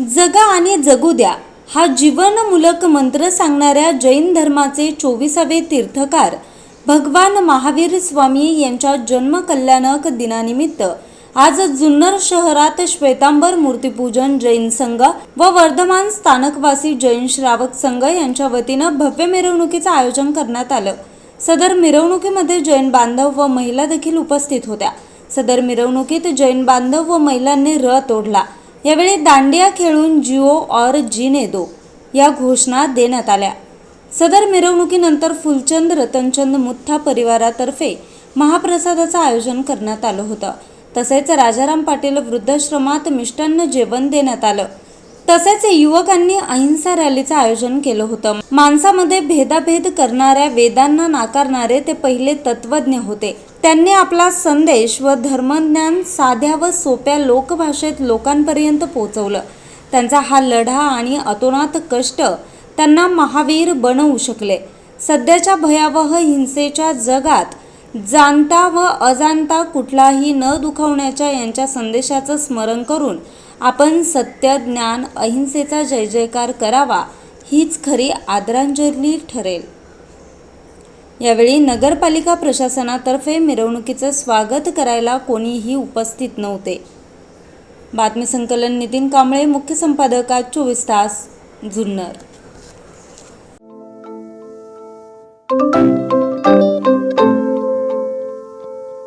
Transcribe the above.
जगा आणि जगू द्या हा जीवनमूलक मंत्र सांगणाऱ्या जैन धर्माचे चोवीसावे तीर्थकार भगवान महावीर स्वामी यांच्या जन्मकल्याणक दिनानिमित्त आज जुन्नर शहरात श्वेतांबर मूर्तीपूजन जैन संघ व वर्धमान स्थानकवासी जैन श्रावक संघ यांच्या वतीनं भव्य मिरवणुकीचं आयोजन करण्यात आलं. सदर मिरवणुकीमध्ये जैन बांधव व महिला देखील उपस्थित होत्या. सदर मिरवणुकीत जैन बांधव व महिलांनी रथ ओढला. यावेळी दांडिया खेळून जिओ और जीने दो या घोषणा देण्यात आल्या. सदर मिरवणुकीनंतर फुलचंद रतनचंद मुथ्था परिवारातर्फे महाप्रसादाचं आयोजन करण्यात आलं होतं. तसेच राजाराम पाटील वृद्धाश्रमात मिष्टान्न जेवण देण्यात आलं. तसेच युवकांनी अहिंसा रॅलीचं आयोजन केलं होतं. माणसामध्ये भेदाभेद करणाऱ्या वेदांना नाकारणारे ते पहिले तत्वज्ञ होते. त्यांनी आपला संदेश व धर्मज्ञान साध्या व सोप्या लोकभाषेत लोकांपर्यंत पोहोचवलं. त्यांचा हा लढा आणि अतोनात कष्ट त्यांना महावीर बनवू शकले. सध्याच्या भयावह हिंसेच्या जगात जाणता व अजाणता कुठलाही न दुखावण्याच्या यांच्या संदेशाचं स्मरण करून आपण सत्य ज्ञान अहिंसेचा जय जयकार करावा हीच खरी आदरांजली ठरेल. यावेळी नगरपालिका प्रशासनातर्फे मिरवणुकीचं स्वागत करायला कोणीही उपस्थित नव्हते. बातमी संकलन नितीन कांबळे मुख्य संपादक आज चोवीस तास जुन्नर.